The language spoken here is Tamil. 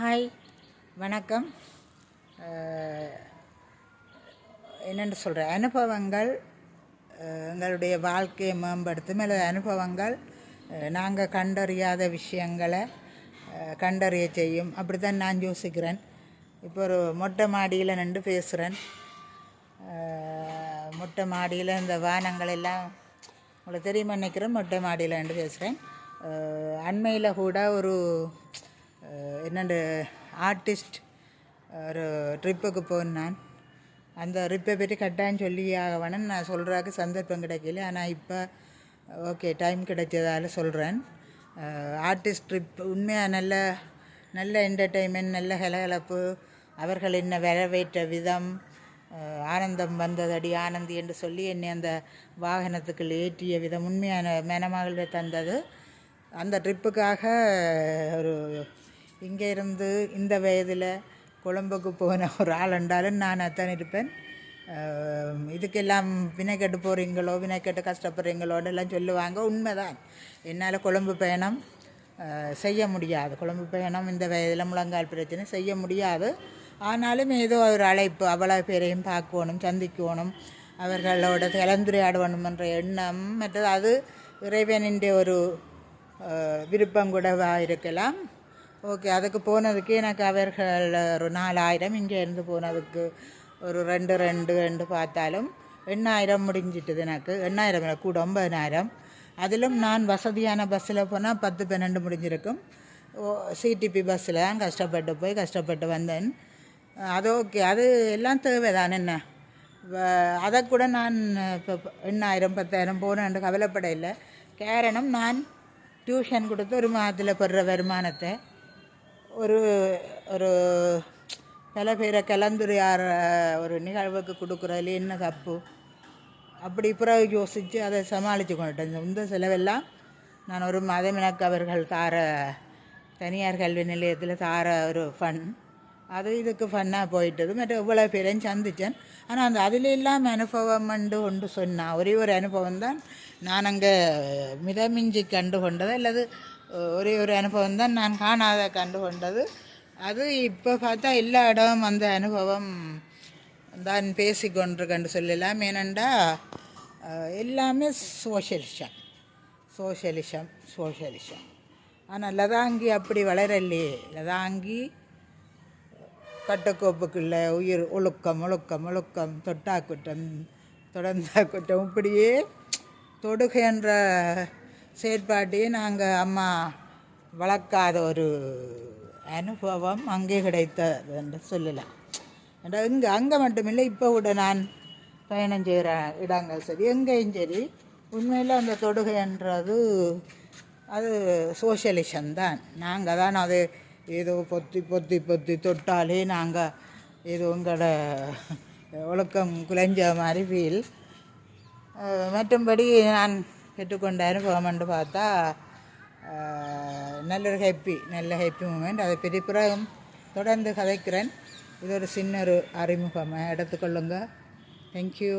ஹாய் வணக்கம். என்னென்னு சொல்கிற அனுபவங்கள் எங்களுடைய வாழ்க்கையை மேம்படுத்தும். அல்லது அனுபவங்கள் நாங்கள் கண்டறியாத விஷயங்களை கண்டறிய செய்யும். அப்படி தான் நான் யோசிக்கிறேன். இப்போ ஒரு மொட்டை மாடியில் நின்று பேசுகிறேன் மொட்டை மாடியில் இந்த வானங்கள் எல்லாம் உங்களுக்கு தெரியுமா நினைக்கிறேன்? மொட்டை மாடியில் நின்று பேசுகிறேன் அண்மையில் கூட ஒரு என்னண்டு ஆர்டிஸ்ட் ஒரு ட்ரிப்புக்கு போனான் அந்த ட்ரிப்பை பற்றி கட்டாயம் சொல்லி ஆகவேணும் நான் சொல்கிறாக்கு சந்தர்ப்பம் கிடைக்கல. ஆனால் இப்போ ஓகே டைம் கிடைச்சதால சொல்கிறேன் ஆர்டிஸ்ட் ட்ரிப் உண்மையாக நல்ல நல்ல என்டர்டெயின்மெண்ட் நல்ல கலகலப்பு அவர்கள் என்ன வரவேற்ற விதம் ஆனந்தம் வந்ததடி ஆனந்தி என்று சொல்லி என்னை அந்த வாகனத்துக்குள் ஏற்றிய விதம் உண்மையான மனமகளை தந்தது. அந்த ட்ரிப்புக்காக ஒரு இங்கே இருந்து இந்த வயதில் கொழம்புக்கு போன ஒரு ஆள் என்றாலும் நான் அத்தான் இருப்பேன். இதுக்கெல்லாம் வினை கெட்டு போகிறீங்களோ வினை கெட்டு கஷ்டப்படுறீங்களோன்னு எல்லாம் சொல்லுவாங்க. உண்மைதான். என்னால் கொழம்பு பயணம் செய்ய முடியாது. கொழம்பு பயணம் இந்த வயதில் முழங்கால் பிரச்சனை செய்ய முடியாது. ஆனாலும் ஏதோ ஒரு அழைப்பு அவ்வளோ பேரையும் பார்க்கணும் சந்திக்கணும் அவர்களோட கலந்துரையாடணும் என்ற எண்ணம் மற்றது அது இறைவனின் ஒரு விருப்பம் கூடவாக இருக்கலாம். ஓகே அதுக்கு போனதுக்கு எனக்கு அவர்கள் ஒரு நாலாயிரம் இங்கே இருந்து போனதுக்கு ஒரு ரெண்டு ரெண்டு ரெண்டு பார்த்தாலும் எண்ணாயிரம் முடிஞ்சிட்டது எனக்கு. எண்ணாயிரம் கூட ஒன்பதினாயிரம். அதிலும் நான் வசதியான பஸ்ஸில் போனால் பத்து பன்னெண்டு முடிஞ்சிருக்கும். ஓ சிடிபி பஸ்ஸில் தான் கஷ்டப்பட்டு போய் கஷ்டப்பட்டு வந்தேன். அது ஓகே அது எல்லாம் தேவைதான் என்ன? அதை கூட நான் இப்போ எண்ணாயிரம் பத்தாயிரம் போனேன் கவலைப்பட இல்லை காரணம் நான் டியூஷன் கொடுத்து ஒரு மாதத்தில் பெறுற வருமானத்தை ஒரு ஒரு பல பேரை கலந்துரையாற ஒரு நிகழ்வுக்கு கொடுக்குறதுல என்ன தப்பு? அப்படி பிறகு யோசித்து அதை சமாளித்து கொண்டுட்டேன் இந்த செலவெல்லாம் நான் ஒரு மாதம் அவர்கள் தார தனியார் கல்வி நிலையத்தில் தார ஒரு ஃபன் அது இதுக்கு ஃபன்னாக போயிட்டது. மற்ற இவ்வளோ பேரையும் சந்தித்தேன் ஆனால் அந்த அதில் இல்லாமல் அனுபவம் கண்டு கொண்டு சொன்னான் ஒரே ஒரு அனுபவம் தான் நான் அங்கே மிதமிஞ்சி கண்டு கொண்டது. அல்லது ஒரே ஒரு அனுபவம் தான் நான் காணாத கண்டு கொண்டது அது இப்போ பார்த்தா எல்லா இடமும் அந்த அனுபவம் தான் பேசிக்கொண்டிருக்கேன்னு சொல்லலாம். ஏனெண்டா எல்லாமே சோஷலிசம் சோஷலிசம் சோஷலிசம் ஆனால் லதாங்கி அப்படி வளரலையே லதாங்கி கட்டக்கோப்புக்குள்ள உயிர் ஒழுக்கம் ஒழுக்கம் ஒழுக்கம் தொட்டா குற்றம் தொடர்ந்தா குற்றம் இப்படியே தொடுகைன்ற செயற்பாட்டையும் நாங்கள் அம்மா வளர்க்காத ஒரு அனுபவம் அங்கே கிடைத்தது என்று சொல்லலாம் என்றால் இங்கே அங்கே மட்டுமில்லை இப்போ கூட நான் பயணம் செய்கிற இடங்கள் சரி எங்கேயும் சரி உண்மையில் அந்த தொடுகைன்றது அது சோஷியலிசம் தான். நாங்கள் தான் அது ஏதோ பொத்தி பொத்தி பொத்தி தொட்டாலே நாங்கள் ஏதோ உங்களோட ஒழுக்கம் குலைஞ்ச மாதிரி ஃபீல் மற்றும்படி நான் பெற்றுக்கொண்ட அனுபவம் பார்த்தா நல்லொரு நல்ல நல்ல ஹேப்பி மூமெண்ட் அதை பெரிய தொடர்ந்து கதைக்கிறேன். இது ஒரு சின்ன ஒரு அறிமுகமாக எடுத்துக்கொள்ளுங்க தேங்க்யூ